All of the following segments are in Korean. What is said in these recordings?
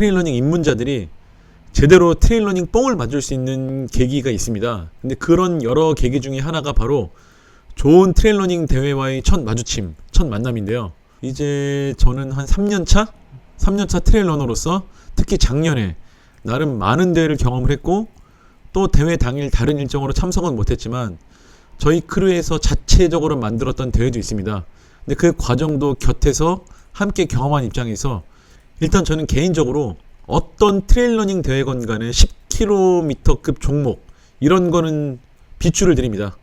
트레일러닝 입문자들이 제대로 트레일러닝 뽕을 맞을 수 있는 계기가 있습니다. 근데 그런 여러 계기 중에 하나가 바로 좋은 트레일러닝 대회와의 첫 마주침, 첫 만남인데요. 이제 저는 한 3년 차? 3년 차 트레일러너로서 특히 작년에 나름 많은 대회를 경험을 했고 또 대회 당일 다른 일정으로 참석은 못했지만 저희 크루에서 자체적으로 만들었던 대회도 있습니다. 근데 그 과정도 곁에서 함께 경험한 입장에서 일단 저는 개인적으로 어떤 트레일러닝 대회건 간에 10km급 종목 이런 거는 비추를 드립니다.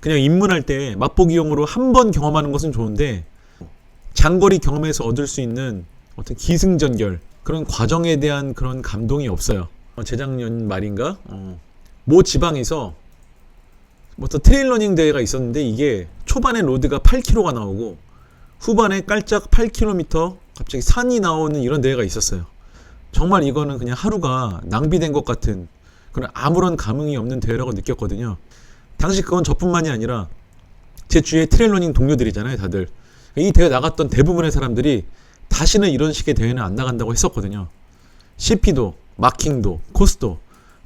그냥 입문할 때 맛보기용으로 한 번 경험하는 것은 좋은데 장거리 경험에서 얻을 수 있는 어떤 기승전결 그런 과정에 대한 그런 감동이 없어요. 어, 재작년 말인가 어, 모 지방에서 뭐 어떤 트레일러닝 대회가 있었는데 이게 초반에 로드가 8km가 나오고 후반에 깔짝 8km 갑자기 산이 나오는 이런 대회가 있었어요. 정말 이거는 그냥 하루가 낭비된 것 같은 그런 아무런 감흥이 없는 대회라고 느꼈거든요. 당시 그건 저뿐만이 아니라 제 주위에 트레일러닝 동료들이잖아요, 다들. 이 대회 나갔던 대부분의 사람들이 다시는 이런 식의 대회는 안 나간다고 했었거든요. CP도, 마킹도, 코스도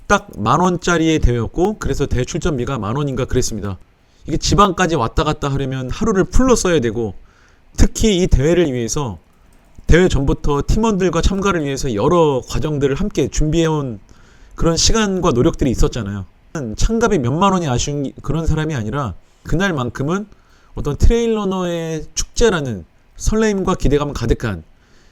딱 만 원짜리의 대회였고 그래서 대회 출전비가 만 원인가 그랬습니다. 이게 지방까지 왔다 갔다 하려면 하루를 풀로 써야 되고 특히 이 대회를 위해서 대회 전부터 팀원들과 참가를 위해서 여러 과정들을 함께 준비해온 그런 시간과 노력들이 있었잖아요. 참가비 몇만 원이 아쉬운 그런 사람이 아니라 그날만큼은 어떤 트레일러너의 축제라는 설레임과 기대감 가득한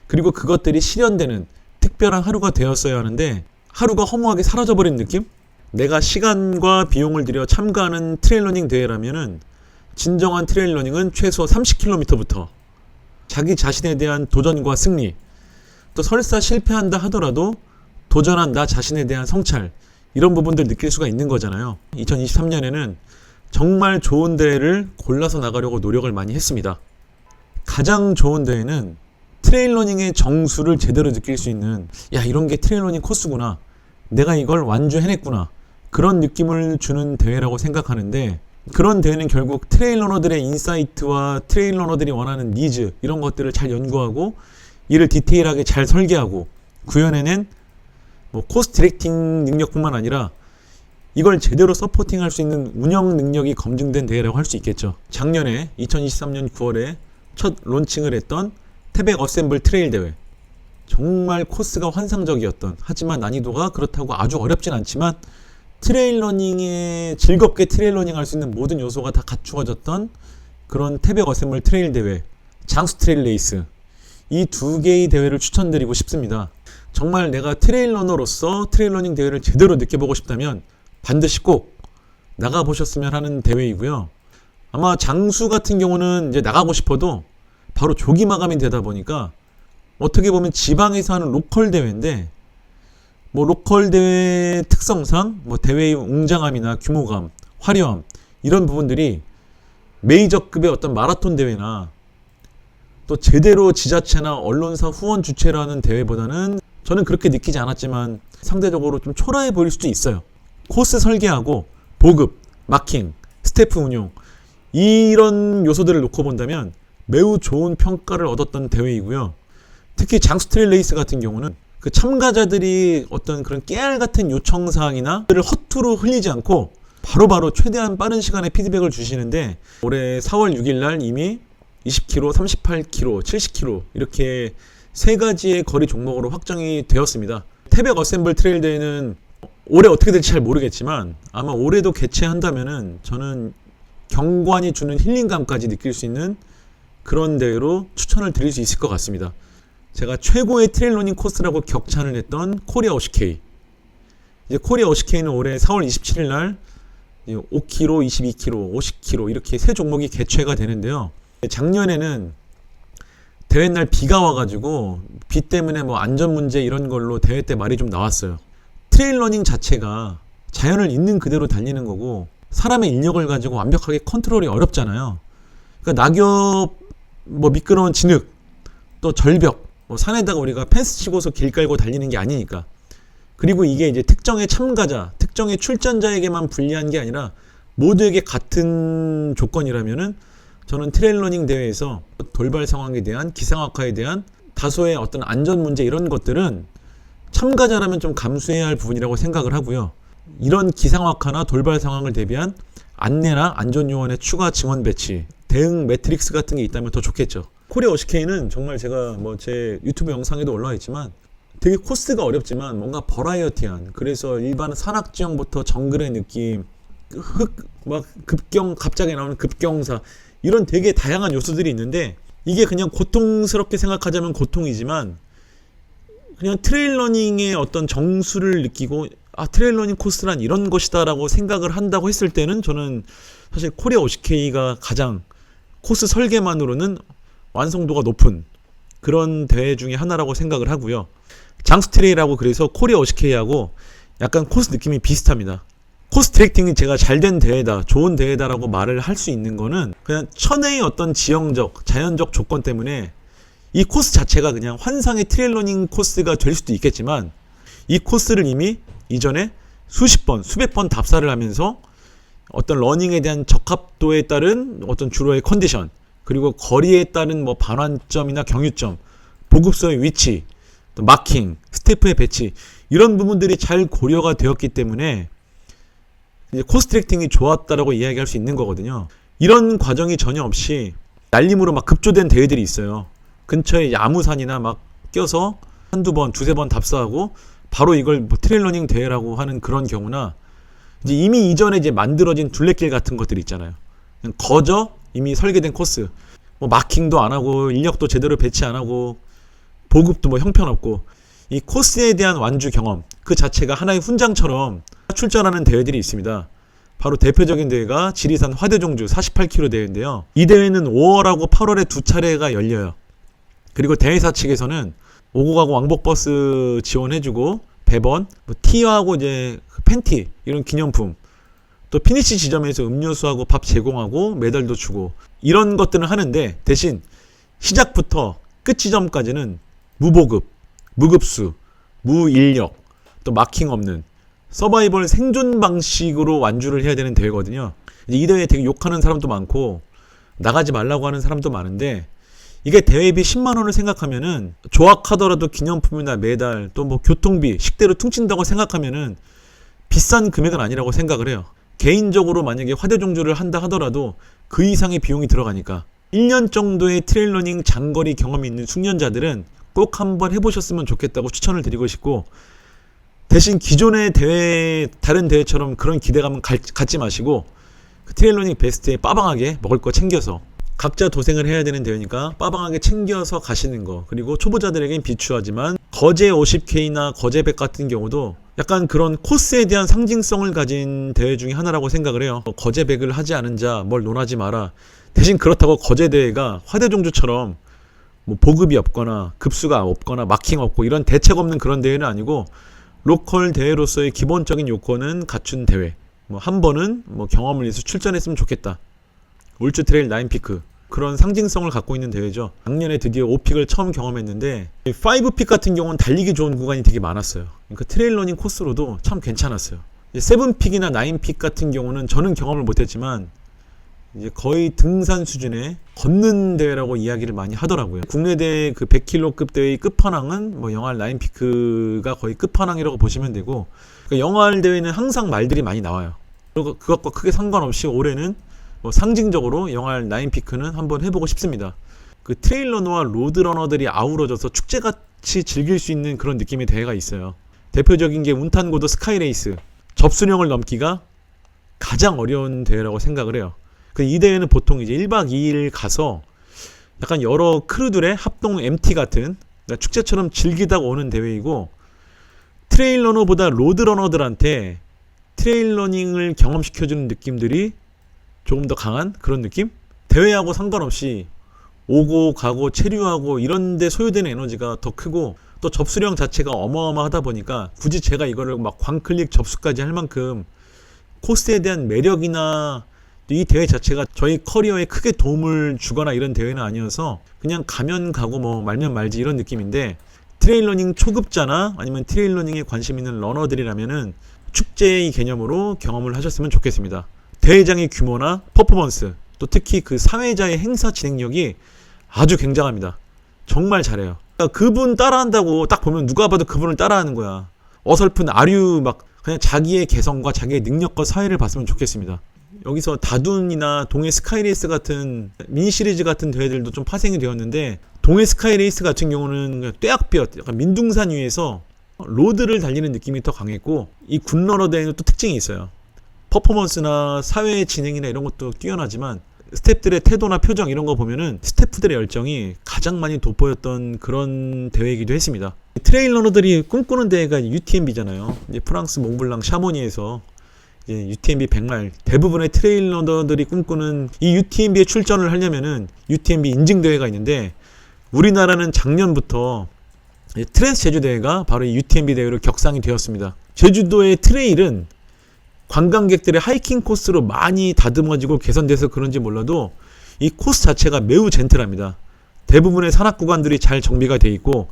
그리고 그것들이 실현되는 특별한 하루가 되었어야 하는데 하루가 허무하게 사라져버린 느낌? 내가 시간과 비용을 들여 참가하는 트레일러닝 대회라면은 진정한 트레일러닝은 최소 30km부터 자기 자신에 대한 도전과 승리 또 설사 실패한다 하더라도 도전한 나 자신에 대한 성찰 이런 부분들 느낄 수가 있는 거잖아요. 2023년에는 정말 좋은 대회를 골라서 나가려고 노력을 많이 했습니다. 가장 좋은 대회는 트레일러닝의 정수를 제대로 느낄 수 있는 야 이런 게 트레일러닝 코스구나 내가 이걸 완주해냈구나 그런 느낌을 주는 대회라고 생각하는데 그런 대회는 결국 트레일러너들의 인사이트와 트레일러너들이 원하는 니즈 이런 것들을 잘 연구하고 이를 디테일하게 잘 설계하고 구현해낸 뭐 코스 디렉팅 능력뿐만 아니라 이걸 제대로 서포팅할 수 있는 운영 능력이 검증된 대회라고 할 수 있겠죠. 작년에 2023년 9월에 첫 론칭을 했던 태백 어셈블 트레일 대회. 정말 코스가 환상적이었던 하지만 난이도가 그렇다고 아주 어렵진 않지만 트레일 러닝에 즐겁게 트레일 러닝 할 수 있는 모든 요소가 다 갖추어졌던 그런 태백 어셈블 트레일 대회 장수 트레일 레이스 이 두 개의 대회를 추천드리고 싶습니다. 정말 내가 트레일 러너로서 트레일 러닝 대회를 제대로 느껴보고 싶다면 반드시 꼭 나가보셨으면 하는 대회이고요. 아마 장수 같은 경우는 이제 나가고 싶어도 바로 조기 마감이 되다 보니까 어떻게 보면 지방에서 하는 로컬 대회인데 뭐 로컬 대회 특성상 뭐 대회의 웅장함이나 규모감, 화려함 이런 부분들이 메이저급의 어떤 마라톤 대회나 또 제대로 지자체나 언론사 후원 주최라는 대회보다는 저는 그렇게 느끼지 않았지만 상대적으로 좀 초라해 보일 수도 있어요. 코스 설계하고 보급, 마킹, 스태프 운용 이런 요소들을 놓고 본다면 매우 좋은 평가를 얻었던 대회이고요. 특히 트레일 레이스 같은 경우는 그 참가자들이 어떤 그런 깨알 같은 요청 사항이나 를 허투루 흘리지 않고 바로 바로 최대한 빠른 시간에 피드백을 주시는데 올해 4월 6일 날 이미 20km, 38km, 70km 이렇게 세 가지의 거리 종목으로 확정이 되었습니다. 태백 어셈블 트레일 대회는 올해 어떻게 될지 잘 모르겠지만 아마 올해도 개최한다면은 저는 경관이 주는 힐링감까지 느낄 수 있는 그런 대회로 추천을 드릴 수 있을 것 같습니다. 제가 최고의 트레일 러닝 코스라고 격찬을 했던 코리아 오시케이. 이제 코리아 오시케이는 올해 4월 27일 날 5km, 22km, 50km 이렇게 세 종목이 개최가 되는데요. 작년에는 대회 날 비가 와가지고 비 때문에 뭐 안전 문제 이런 걸로 대회 때 말이 좀 나왔어요. 트레일 러닝 자체가 자연을 있는 그대로 달리는 거고 사람의 인력을 가지고 완벽하게 컨트롤이 어렵잖아요. 그러니까 낙엽, 뭐 미끄러운 진흙, 또 절벽, 뭐 산에다가 우리가 펜스 치고서 길 깔고 달리는 게 아니니까. 그리고 이게 이제 특정의 참가자, 특정의 출전자에게만 불리한 게 아니라 모두에게 같은 조건이라면은 저는 트레일러닝 대회에서 돌발 상황에 대한 기상악화에 대한 다소의 어떤 안전 문제 이런 것들은 참가자라면 좀 감수해야 할 부분이라고 생각을 하고요. 이런 기상학화나 돌발 상황을 대비한 안내나 안전 요원의 추가 증원 배치, 대응 매트릭스 같은 게 있다면 더 좋겠죠. 코리아 OCK는 정말 제가 뭐 제 유튜브 영상에도 올라와 있지만 되게 코스가 어렵지만 뭔가 버라이어티한 그래서 일반 산악 지형부터 정글의 느낌 흙막 급경 갑자기 나오는 급경사 이런 되게 다양한 요소들이 있는데 이게 그냥 고통스럽게 생각하자면 고통이지만 그냥 트레일러닝의 어떤 정수를 느끼고 아 트레일러닝 코스란 이런 것이다라고 생각을 한다고 했을 때는 저는 사실 코리아 OCK가 가장 코스 설계만으로는 완성도가 높은 그런 대회 중에 하나라고 생각을 하고요. 장스트레이라고 그래서 코리아 OCK하고 약간 코스 느낌이 비슷합니다. 코스 트랙팅이 제가 잘된 대회다, 좋은 대회다라고 말을 할 수 있는 거는 그냥 천혜의 어떤 지형적, 자연적 조건 때문에 이 코스 자체가 그냥 환상의 트레일러닝 코스가 될 수도 있겠지만 이 코스를 이미 이전에 수십 번, 수백 번 답사를 하면서 어떤 러닝에 대한 적합도에 따른 어떤 주로의 컨디션 그리고 거리에 따른 뭐 반환점이나 경유점, 보급소의 위치, 또 마킹, 스태프의 배치 이런 부분들이 잘 고려가 되었기 때문에 이제 코스 트랙팅이 좋았다라고 이야기할 수 있는 거거든요. 이런 과정이 전혀 없이 날림으로 막 급조된 대회들이 있어요. 근처에 야무산이나 막 껴서 한두 번, 두세 번 답사하고 바로 이걸 뭐 트레일러닝 대회라고 하는 그런 경우나 이제 이미 이전에 이제 만들어진 둘레길 같은 것들 있잖아요. 거저 이미 설계된 코스. 뭐 마킹도 안 하고 인력도 제대로 배치 안 하고 보급도 뭐 형편없고 이 코스에 대한 완주 경험 그 자체가 하나의 훈장처럼 출전하는 대회들이 있습니다. 바로 대표적인 대회가 지리산 화대종주 48km 대회인데요. 이 대회는 5월하고 8월에 두 차례가 열려요. 그리고 대회사 측에서는 오고 가고 왕복 버스 지원해주고 배번, 뭐 티하고 이제 그 팬티 이런 기념품, 또 피니시 지점에서 음료수하고 밥 제공하고 메달도 주고 이런 것들은 하는데 대신 시작부터 끝 지점까지는 무보급, 무급수, 무인력, 또 마킹 없는 서바이벌 생존 방식으로 완주를 해야 되는 대회거든요. 이 대회 되게 욕하는 사람도 많고 나가지 말라고 하는 사람도 많은데 이게 대회비 10만 원을 생각하면은 조악하더라도 기념품이나 메달 또 뭐 교통비 식대로 퉁친다고 생각하면은 비싼 금액은 아니라고 생각을 해요. 개인적으로 만약에 화대 종주를 한다 하더라도 그 이상의 비용이 들어가니까 1년 정도의 트레일러닝 장거리 경험이 있는 숙련자들은 꼭 한번 해보셨으면 좋겠다고 추천을 드리고 싶고 대신 기존의 대회 다른 대회처럼 그런 기대감은 갈- 갖지 마시고 그 트레일러닝 베스트에 빠방하게 먹을 거 챙겨서 각자 도생을 해야 되는 대회니까 빠방하게 챙겨서 가시는 거. 그리고 초보자들에겐 비추하지만 거제 50K나 거제 100 같은 경우도 약간 그런 코스에 대한 상징성을 가진 대회 중에 하나라고 생각을 해요 뭐 거제 100을 하지 않은 자 뭘 논하지 마라 대신 그렇다고 거제 대회가 화대종주처럼 뭐 보급이 없거나 급수가 없거나 마킹 없고 이런 대책 없는 그런 대회는 아니고 로컬 대회로서의 기본적인 요건은 갖춘 대회. 뭐 한 번은 뭐 경험을 위해서 출전했으면 좋겠다. 울주 트레일 9피크 그런 상징성을 갖고 있는 대회죠. 작년에 드디어 5픽을 처음 경험했는데 5픽 같은 경우는 달리기 좋은 구간이 되게 많았어요. 그러니까 트레일 러닝 코스로도 참 괜찮았어요. 7픽이나 9픽 같은 경우는 저는 경험을 못했지만 이제 거의 등산 수준의 걷는 대회라고 이야기를 많이 하더라고요. 국내 대회 그 100km급 대회의 끝판왕은 뭐 영알 라인피크가 거의 끝판왕이라고 보시면 되고 그 영알 대회는 항상 말들이 많이 나와요. 그것과 크게 상관없이 올해는 뭐 상징적으로 영알 라인피크는 한번 해보고 싶습니다. 그 트레일러너와 로드러너들이 아우러져서 축제같이 즐길 수 있는 그런 느낌의 대회가 있어요. 대표적인 게 운탄고도 스카이레이스 접수령을 넘기가 가장 어려운 대회라고 생각을 해요. 그이 대회는 보통 이제 1박 2일 가서 약간 여러 크루들의 합동 MT 같은 그러니까 축제처럼 즐기다가 오는 대회이고 트레일러너보다 로드러너들한테 트레일러닝을 경험시켜주는 느낌들이 조금 더 강한 그런 느낌? 대회하고 상관없이 오고 가고 체류하고 이런데 소요되는 에너지가 더 크고 또 접수량 자체가 어마어마하다 보니까 굳이 제가 이거를 막 광클릭 접수까지 할 만큼 코스에 대한 매력이나 이 대회 자체가 저희 커리어에 크게 도움을 주거나 이런 대회는 아니어서 그냥 가면 가고 뭐 말면 말지 이런 느낌인데 트레일러닝 초급자나 아니면 트레일러닝에 관심 있는 러너들이라면은 축제의 개념으로 경험을 하셨으면 좋겠습니다. 대회장의 규모나 퍼포먼스 또 특히 그 사회자의 행사 진행력이 아주 굉장합니다. 정말 잘해요. 그러니까 그분 따라한다고 딱 보면 누가 봐도 그분을 따라하는 거야. 어설픈 아류 막 그냥 자기의 개성과 자기의 능력과 사회를 봤으면 좋겠습니다. 여기서 다둔이나 동해 스카이레이스 같은 미니 시리즈 같은 대회들도 좀 파생이 되었는데 동해 스카이레이스 같은 경우는 떼약볕 약간 민둥산 위에서 로드를 달리는 느낌이 더 강했고 이 굿러너 대회는 또 특징이 있어요. 퍼포먼스나 사회 진행이나 이런 것도 뛰어나지만 스태프들의 태도나 표정 이런 거 보면은 스태프들의 열정이 가장 많이 돋보였던 그런 대회이기도 했습니다. 트레일 러너들이 꿈꾸는 대회가 UTMB잖아요. 프랑스 몽블랑 샤모니에서 UTMB 100마일 대부분의 트레일 러너들이 꿈꾸는 이 UTMB에 출전을 하려면은 UTMB 인증 대회가 있는데 우리나라는 작년부터 이 트랜스 제주 대회가 바로 이 UTMB 대회로 격상이 되었습니다. 제주도의 트레일은 관광객들의 하이킹 코스로 많이 다듬어지고 개선돼서 그런지 몰라도 이 코스 자체가 매우 젠틀합니다. 대부분의 산악 구간들이 잘 정비가 돼 있고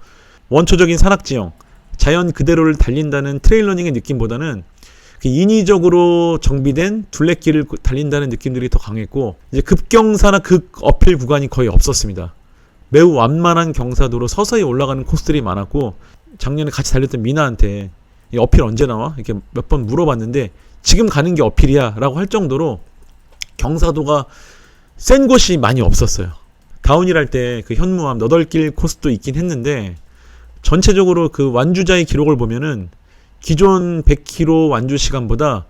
원초적인 산악 지형, 자연 그대로를 달린다는 트레일러닝의 느낌보다는 그 인위적으로 정비된 둘레길을 달린다는 느낌들이 더 강했고 이제 급경사나 극 어필 구간이 거의 없었습니다. 매우 완만한 경사도로 서서히 올라가는 코스들이 많았고 작년에 같이 달렸던 미나한테 이 어필 언제 나와? 이렇게 몇 번 물어봤는데 지금 가는 게 어필이야 라고 할 정도로 경사도가 센 곳이 많이 없었어요. 다운힐 할 때 그 현무암 너덜길 코스도 있긴 했는데 전체적으로 그 완주자의 기록을 보면은 기존 100km 완주 시간보다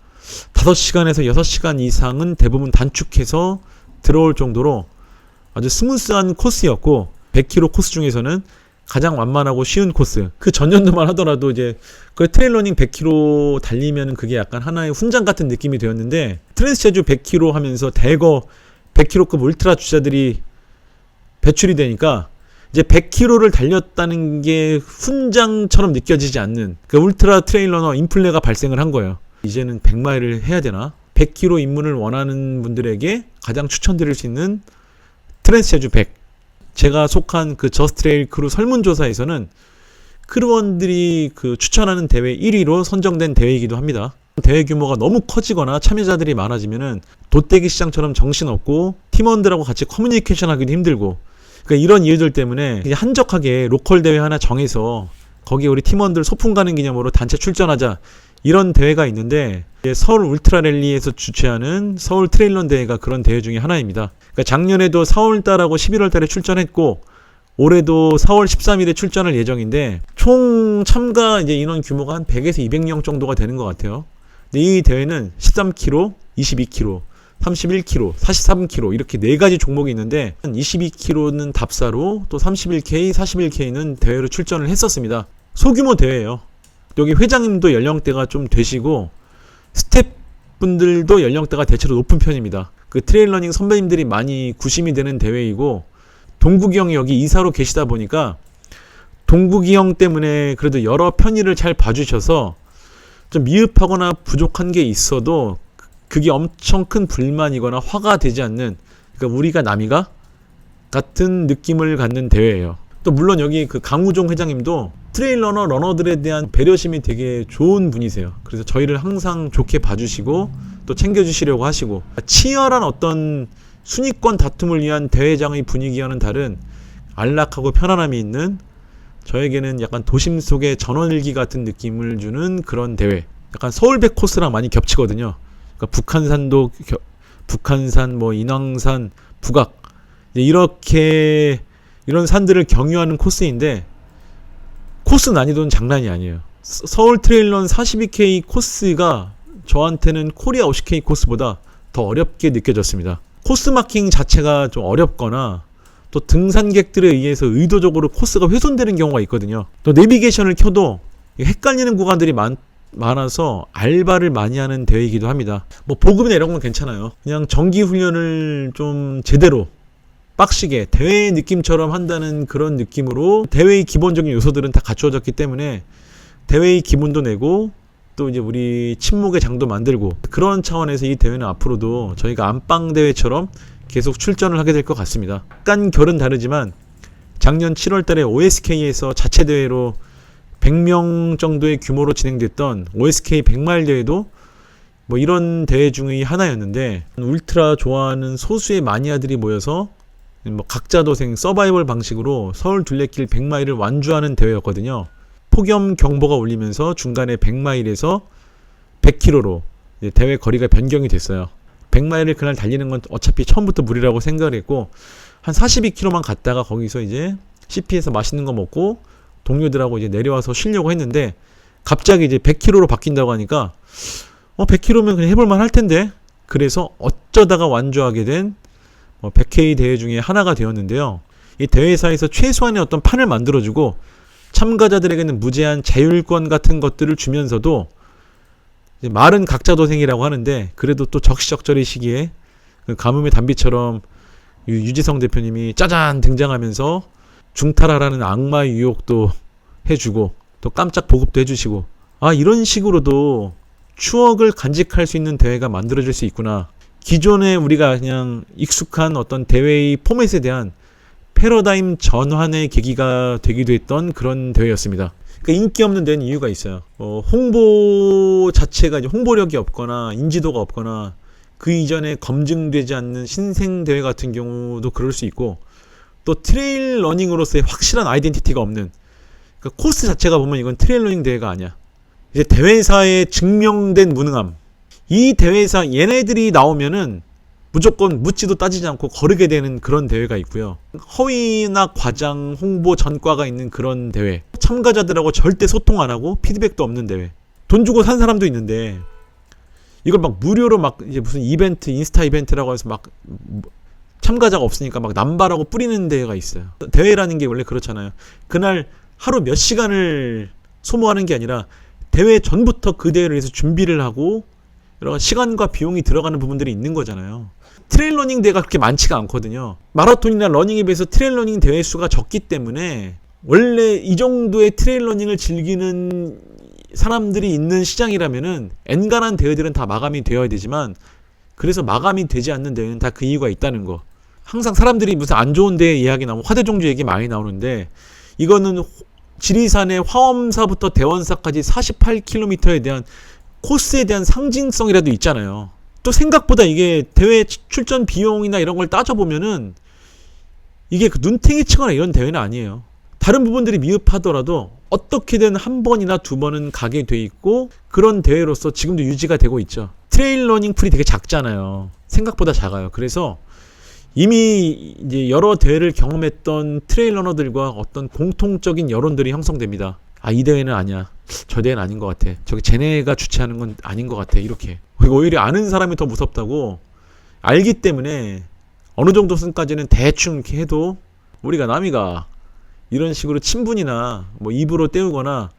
5시간에서 6시간 이상은 대부분 단축해서 들어올 정도로 아주 스무스한 코스였고 100km 코스 중에서는 가장 완만하고 쉬운 코스. 그 전년도만 하더라도 이제 그 트레일러닝 100km 달리면 그게 약간 하나의 훈장 같은 느낌이 되었는데 트랜스 제주 100km 하면서 대거 100km급 울트라 주자들이 배출이 되니까 이제 100km를 달렸다는 게 훈장처럼 느껴지지 않는 그 울트라 트레일러너 인플레가 발생을 한 거예요. 이제는 100마일을 해야 되나? 100km 입문을 원하는 분들에게 가장 추천드릴 수 있는 트랜스 제주 100. 제가 속한 그 저스트레일 크루 설문조사에서는 크루원들이 그 추천하는 대회 1위로 선정된 대회이기도 합니다. 대회 규모가 너무 커지거나 참여자들이 많아지면은 돗대기 시장처럼 정신없고 팀원들하고 같이 커뮤니케이션 하기도 힘들고 그러니까 이런 이유들 때문에 한적하게 로컬 대회 하나 정해서 거기에 우리 팀원들 소풍 가는 기념으로 단체 출전하자 이런 대회가 있는데 서울 울트라 랠리에서 주최하는 서울 트레일런 대회가 그런 대회 중에 하나입니다. 그러니까 작년에도 4월 달하고 11월 달에 출전했고 올해도 4월 13일에 출전할 예정인데 총 참가 이제 인원 규모가 한 100에서 200명 정도가 되는 것 같아요. 근데 이 대회는 13km, 22km, 31km, 43km 이렇게 네 가지 종목이 있는데 22km는 답사로 또 31K, 41K는 대회로 출전을 했었습니다. 소규모 대회예요. 여기 회장님도 연령대가 좀 되시고 스태프분들도 연령대가 대체로 높은 편입니다. 그 트레일러닝 선배님들이 많이 구심이 되는 대회이고 동국이 형이 여기 이사로 계시다 보니까 동국이 형 때문에 그래도 여러 편의를 잘 봐주셔서 좀 미흡하거나 부족한 게 있어도 그게 엄청 큰 불만이거나 화가 되지 않는 그러니까 우리가 남이가 같은 느낌을 갖는 대회예요. 또 물론 여기 그 강우종 회장님도 트레일러너 러너들에 대한 배려심이 되게 좋은 분이세요. 그래서 저희를 항상 좋게 봐주시고 또 챙겨주시려고 하시고 치열한 어떤 순위권 다툼을 위한 대회장의 분위기와는 다른 안락하고 편안함이 있는 저에게는 약간 도심 속의 전원일기 같은 느낌을 주는 그런 대회. 약간 서울백 코스랑 많이 겹치거든요. 그러니까 북한산도 겨- 북한산, 뭐 인왕산, 북악 이렇게 이런 산들을 경유하는 코스인데 코스 난이도는 장난이 아니에요. 서- 서울 트레일런 42K 코스가 저한테는 코리아 50K 코스보다 더 어렵게 느껴졌습니다. 코스 마킹 자체가 좀 어렵거나 또 등산객들에 의해서 의도적으로 코스가 훼손되는 경우가 있거든요. 또 내비게이션을 켜도 헷갈리는 구간들이 많, 많아서 알바를 많이 하는 대회이기도 합니다. 뭐 보급이나 이런 건 괜찮아요. 그냥 정기 훈련을 좀 제대로 빡시게 대회 느낌처럼 한다는 그런 느낌으로 대회의 기본적인 요소들은 다 갖추어졌기 때문에 대회의 기분도 내고 또 이제 우리 침묵의 장도 만들고 그런 차원에서 이 대회는 앞으로도 저희가 안방 대회처럼 계속 출전을 하게 될 것 같습니다. 약간 결은 다르지만 작년 7월 달에 OSK에서 자체 대회로 100명 정도의 규모로 진행됐던 OSK 100마일 대회도 뭐 이런 대회 중의 하나였는데 울트라 좋아하는 소수의 마니아들이 모여서 뭐 각자 도생 서바이벌 방식으로 서울 둘레길 100마일을 완주하는 대회였거든요. 폭염 경보가 울리면서 중간에 100마일에서 100km로 대회 거리가 변경이 됐어요. 100마일을 그날 달리는 건 어차피 처음부터 무리라고 생각을 했고 한 42km만 갔다가 거기서 이제 CP에서 맛있는 거 먹고 동료들하고 이제 내려와서 쉬려고 했는데 갑자기 이제 100km로 바뀐다고 하니까 어 100km면 그냥 해볼만 할 텐데 그래서 어쩌다가 완주하게 된뭐 100K 대회 중에 하나가 되었는데요. 이 대회사에서 최소한의 어떤 판을 만들어주고 참가자들에게는 무제한 자율권 같은 것들을 주면서도 이제 말은 각자 도생이라고 하는데 그래도 또 적시적절히 시기에 그 가뭄의 단비처럼 유- 유지성 대표님이 짜잔 등장하면서 중탈하라는 악마의 유혹도 해주고 또 깜짝 보급도 해주시고 아 이런 식으로도 추억을 간직할 수 있는 대회가 만들어질 수 있구나 기존에 우리가 그냥 익숙한 어떤 대회의 포맷에 대한 패러다임 전환의 계기가 되기도 했던 그런 대회였습니다. 그러니까 인기 없는 데는 이유가 있어요. 어, 홍보 자체가 홍보력이 없거나 인지도가 없거나 그 이전에 검증되지 않는 신생 대회 같은 경우도 그럴 수 있고 또 트레일 러닝으로서의 확실한 아이덴티티가 없는 그러니까 코스 자체가 보면 이건 트레일 러닝 대회가 아니야. 이제 대회사의 증명된 무능함. 이 대회사 얘네들이 나오면은 무조건 묻지도 따지지 않고 거르게 되는 그런 대회가 있고요. 허위나 과장, 홍보 전과가 있는 그런 대회. 참가자들하고 절대 소통 안 하고 피드백도 없는 대회. 돈 주고 산 사람도 있는데 이걸 막 무료로 막 이제 무슨 이벤트, 인스타 이벤트라고 해서 막 참가자가 없으니까 막 남발하고 뿌리는 대회가 있어요. 대회라는 게 원래 그렇잖아요. 그날 하루 몇 시간을 소모하는 게 아니라 대회 전부터 그 대회를 위해서 준비를 하고 여러 시간과 비용이 들어가는 부분들이 있는 거잖아요. 트레일 러닝 대회가 그렇게 많지가 않거든요. 마라톤이나 러닝에 비해서 트레일 러닝 대회 수가 적기 때문에 원래 이 정도의 트레일 러닝을 즐기는 사람들이 있는 시장이라면은 엔간한 대회들은 다 마감이 되어야 되지만 그래서 마감이 되지 않는 대회는 다 그 이유가 있다는 거. 항상 사람들이 무슨 안 좋은 대회 이야기 나오면 화대종주 얘기 많이 나오는데 이거는 호- 지리산의 화엄사부터 대원사까지 48km에 대한 코스에 대한 상징성이라도 있잖아요. 또 생각보다 이게 대회 출전 비용이나 이런 걸 따져보면은 이게 그 눈탱이 치거나 이런 대회는 아니에요. 다른 부분들이 미흡하더라도 어떻게든 한 번이나 두 번은 가게 돼 있고 그런 대회로서 지금도 유지가 되고 있죠. 트레일 러닝 풀이 되게 작잖아요. 생각보다 작아요. 그래서 이미 이제 여러 대회를 경험했던 트레일 러너들과 어떤 공통적인 여론들이 형성됩니다. 아, 이 대회는 아니야. 저 대회는 아닌 것 같아. 저기 쟤네가 주최하는 건 아닌 것 같아. 이렇게. 오히려 아는 사람이 더 무섭다고 알기 때문에 어느 정도 선까지는 대충 이렇게 해도 우리가 남이가 이런 식으로 친분이나 뭐 입으로 때우거나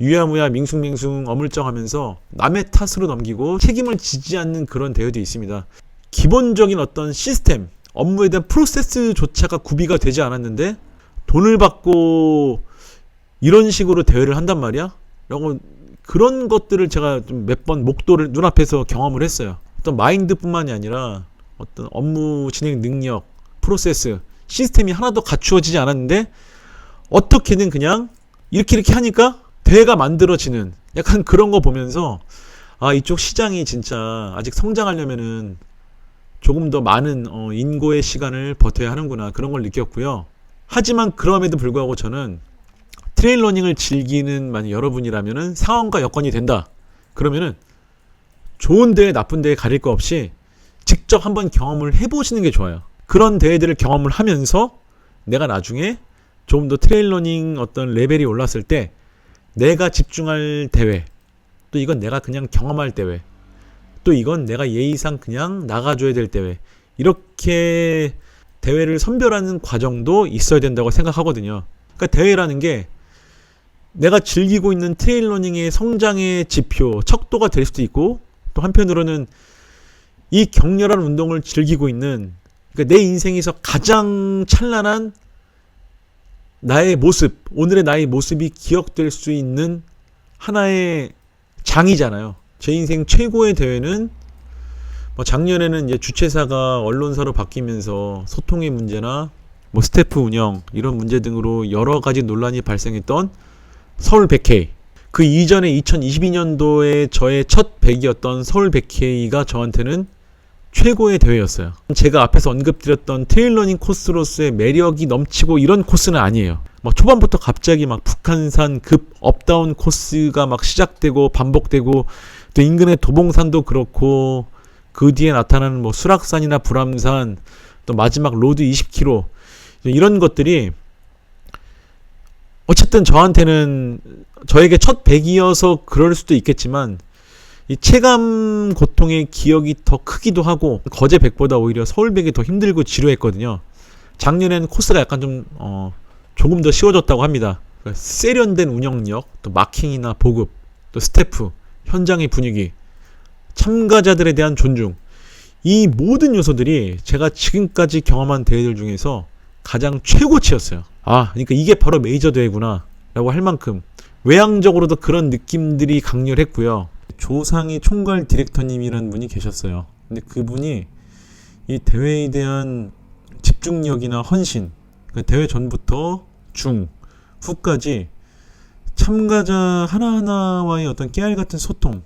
유야무야 밍숭맹숭 어물쩡하면서 남의 탓으로 넘기고 책임을 지지 않는 그런 대회도 있습니다. 기본적인 어떤 시스템, 업무에 대한 프로세스조차가 구비가 되지 않았는데 돈을 받고 이런 식으로 대회를 한단 말이야? 라고 그런 것들을 제가 좀 몇 번 목도를 눈앞에서 경험을 했어요. 어떤 마인드뿐만이 아니라 어떤 업무 진행 능력, 프로세스, 시스템이 하나도 갖추어지지 않았는데 어떻게든 그냥 이렇게 이렇게 하니까 대회가 만들어지는 약간 그런 거 보면서 아 이쪽 시장이 진짜 아직 성장하려면은 조금 더 많은 어, 인고의 시간을 버텨야 하는구나 그런 걸 느꼈고요. 하지만 그럼에도 불구하고 저는 트레일 러닝을 즐기는 만약 여러분이라면은 상황과 여건이 된다. 그러면은 좋은 대회 나쁜 대회 가릴 거 없이 직접 한번 경험을 해보시는 게 좋아요. 그런 대회들을 경험을 하면서 내가 나중에 좀 더 트레일 러닝 어떤 레벨이 올랐을 때 내가 집중할 대회 또 이건 내가 그냥 경험할 대회 또 이건 내가 예의상 그냥 나가줘야 될 대회 이렇게 대회를 선별하는 과정도 있어야 된다고 생각하거든요. 그러니까 대회라는 게 내가 즐기고 있는 트레일 러닝의 성장의 지표, 척도가 될 수도 있고 또 한편으로는 이 격렬한 운동을 즐기고 있는 그러니까 내 인생에서 가장 찬란한 나의 모습, 오늘의 나의 모습이 기억될 수 있는 하나의 장이잖아요. 제 인생 최고의 대회는 뭐 작년에는 이제 주최사가 언론사로 바뀌면서 소통의 문제나 뭐 스태프 운영 이런 문제 등으로 여러 가지 논란이 발생했던 서울 100K. 그 이전에 2022년도에 저의 첫 100이었던 서울 100K가 저한테는 최고의 대회였어요. 제가 앞에서 언급드렸던 트레일러닝 코스로서의 매력이 넘치고 이런 코스는 아니에요. 막 초반부터 갑자기 막 북한산 급 업다운 코스가 막 시작되고 반복되고 또 인근의 도봉산도 그렇고 그 뒤에 나타나는 뭐 수락산이나 불암산 또 마지막 로드 20km 이런 것들이 어쨌든 저한테는 저에게 첫 백이어서 그럴 수도 있겠지만 이 체감 고통의 기억이 더 크기도 하고 거제 백보다 오히려 서울 백이 더 힘들고 지루했거든요. 작년에는 코스가 약간 좀 어, 조금 더 쉬워졌다고 합니다. 그러니까 세련된 운영력, 또 마킹이나 보급, 또 스태프, 현장의 분위기, 참가자들에 대한 존중. 이 모든 요소들이 제가 지금까지 경험한 대회들 중에서 가장 최고치였어요. 아, 그러니까 이게 바로 메이저 대회구나. 라고 할 만큼 외향적으로도 그런 느낌들이 강렬했고요. 조상희 총괄 디렉터님이라는 분이 계셨어요. 근데 그분이 이 대회에 대한 집중력이나 헌신, 그 대회 전부터 중, 후까지 참가자 하나하나와의 어떤 깨알 같은 소통,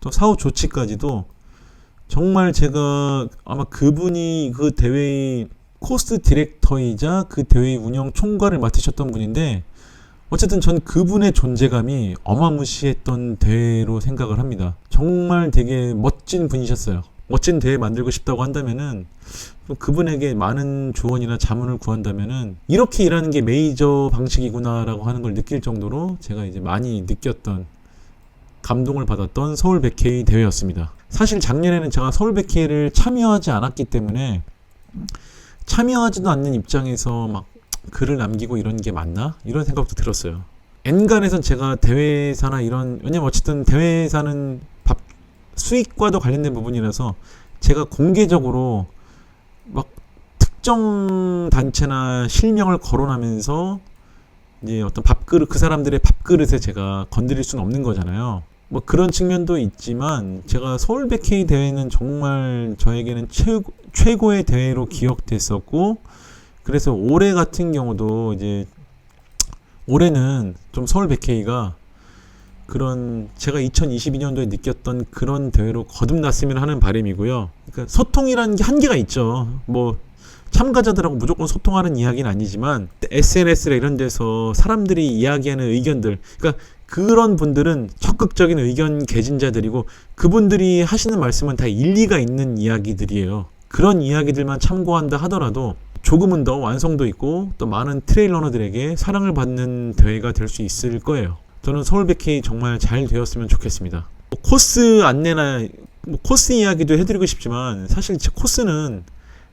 또 사후 조치까지도 정말 제가 아마 그분이 그 대회의 코스 디렉터이자 그 대회 운영 총괄을 맡으셨던 분인데 어쨌든 전 그분의 존재감이 어마무시했던 대회로 생각을 합니다. 정말 되게 멋진 분이셨어요. 멋진 대회 만들고 싶다고 한다면은 또 그분에게 많은 조언이나 자문을 구한다면은 이렇게 일하는 게 메이저 방식이구나라고 하는 걸 느낄 정도로 제가 이제 많이 느꼈던 감동을 받았던 서울 100K 대회였습니다. 사실 작년에는 제가 서울 100K를 참여하지 않았기 때문에 참여하지도 않는 입장에서 막 글을 남기고 이런 게 맞나? 이런 생각도 들었어요. 엔간에선 제가 대회사나 이런 왜냐면 어쨌든 대회사는 밥 수익과도 관련된 부분이라서 제가 공개적으로 막 특정 단체나 실명을 거론하면서 이제 어떤 밥그릇 그 사람들의 밥그릇에 제가 건드릴 수는 없는 거잖아요. 뭐 그런 측면도 있지만 제가 서울 100K 대회는 정말 저에게는 최고, 최고의 대회로 기억됐었고 그래서 올해 같은 경우도 이제 올해는 좀 서울 100K가 그런 제가 2022년도에 느꼈던 그런 대회로 거듭났으면 하는 바람이고요. 그러니까 소통이라는 게 한계가 있죠. 뭐 참가자들하고 무조건 소통하는 이야기는 아니지만 SNS나 이런 데서 사람들이 이야기하는 의견들, 그러니까 그런 분들은 적극적인 의견 개진자들이고 그분들이 하시는 말씀은 다 일리가 있는 이야기들이에요. 그런 이야기들만 참고한다 하더라도 조금은 더 완성도 있고 또 많은 트레일러너들에게 사랑을 받는 대회가 될 수 있을 거예요. 저는 서울 백케이 정말 잘 되었으면 좋겠습니다. 뭐 코스 안내나 뭐 코스 이야기도 해드리고 싶지만 사실 제 코스는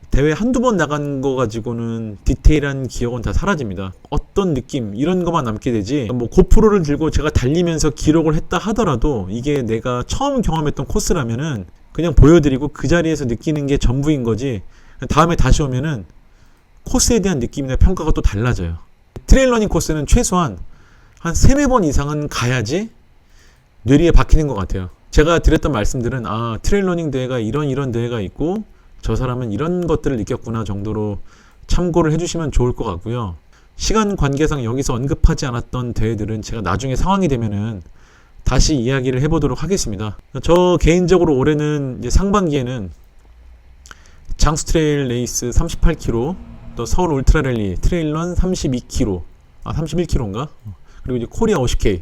대회 한두 번 나간 거 가지고는 디테일한 기억은 다 사라집니다. 어떤 느낌 이런 것만 남게 되지. 뭐 고프로를 들고 제가 달리면서 기록을 했다 하더라도 이게 내가 처음 경험했던 코스라면은 그냥 보여드리고 그 자리에서 느끼는 게 전부인 거지. 다음에 다시 오면은 코스에 대한 느낌이나 평가가 또 달라져요. 트레일러닝 코스는 최소한 한 세네 번 이상은 가야지 뇌리에 박히는 것 같아요. 제가 드렸던 말씀들은 아 트레일러닝 대회가 이런 이런 대회가 있고 저 사람은 이런 것들을 느꼈구나 정도로 참고를 해주시면 좋을 것 같고요. 시간 관계상 여기서 언급하지 않았던 대회들은 제가 나중에 상황이 되면은 다시 이야기를 해보도록 하겠습니다. 저 개인적으로 올해는 이제 상반기에는 장수 트레일 레이스 38km, 또 서울 울트라 랠리 트레일런 32km, 아 31km인가? 그리고 이제 코리아 50K.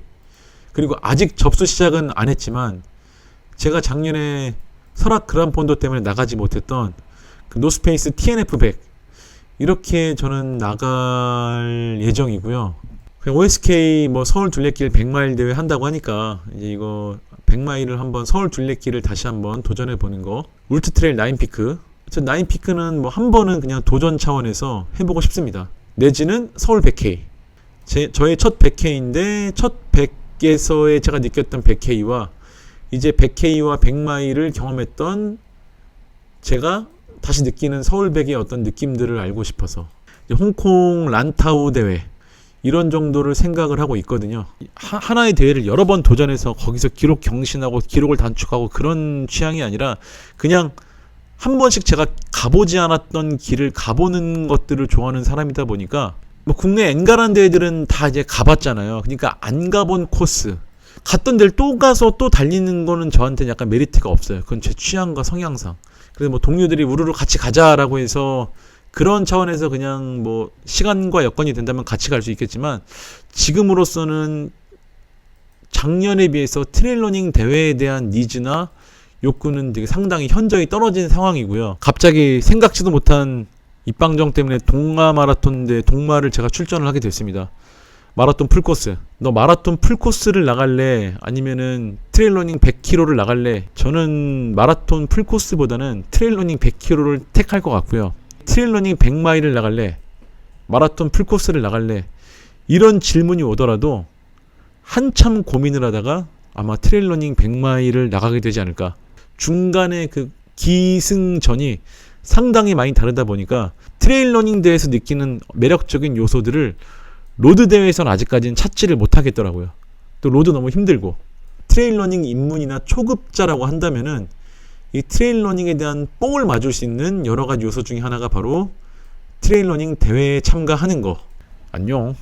그리고 아직 접수 시작은 안 했지만 제가 작년에 설악 그란폰도 때문에 나가지 못했던 그 노스페이스 TNF 100 이렇게 저는 나갈 예정이고요. OSK 뭐 서울 둘레길 100마일 대회 한다고 하니까 이제 이거 100마일을 한번 서울 둘레길을 다시 한번 도전해 보는 거. 울트 트레일 9피크. 저 9피크는 뭐 한 번은 그냥 도전 차원에서 해보고 싶습니다. 내지는 서울 100K. 제, 저의 첫 100K인데 첫 100에서의 제가 느꼈던 100K와 이제 100K와 100마일을 경험했던 제가 다시 느끼는 서울 100의 어떤 느낌들을 알고 싶어서 홍콩 란타우 대회 이런 정도를 생각을 하고 있거든요. 하, 하나의 대회를 여러 번 도전해서 거기서 기록 경신하고 기록을 단축하고 그런 취향이 아니라 그냥 한 번씩 제가 가보지 않았던 길을 가보는 것들을 좋아하는 사람이다 보니까 뭐 국내 엔가란 대회들은 다 이제 가봤잖아요. 그러니까 안 가본 코스 갔던 데를 또 가서 또 달리는 거는 저한테는 약간 메리트가 없어요. 그건 제 취향과 성향상. 그래서 뭐 동료들이 우르르 같이 가자라고 해서 그런 차원에서 그냥 뭐 시간과 여건이 된다면 같이 갈 수 있겠지만 지금으로서는 작년에 비해서 트레일러닝 대회에 대한 니즈나 욕구는 되게 상당히 현저히 떨어진 상황이고요. 갑자기 생각지도 못한 입방정 때문에 동마 마라톤 대 동마를 제가 출전을 하게 됐습니다. 마라톤 풀코스. 너 마라톤 풀코스를 나갈래? 아니면은 트레일러닝 100km를 나갈래? 저는 마라톤 풀코스보다는 트레일러닝 100km를 택할 것 같고요. 트레일러닝 100마일을 나갈래? 마라톤 풀코스를 나갈래? 이런 질문이 오더라도 한참 고민을 하다가 아마 트레일러닝 100마일을 나가게 되지 않을까. 중간에 그 기승전이 상당히 많이 다르다 보니까 트레일러닝 대회에서 느끼는 매력적인 요소들을 로드 대회에서는 아직까지는 찾지를 못하겠더라고요. 또 로드 너무 힘들고 트레일러닝 입문이나 초급자라고 한다면은 이 트레일러닝에 대한 뽕을 맞을 수 있는 여러 가지 요소 중에 하나가 바로 트레일러닝 대회에 참가하는 거. 안녕.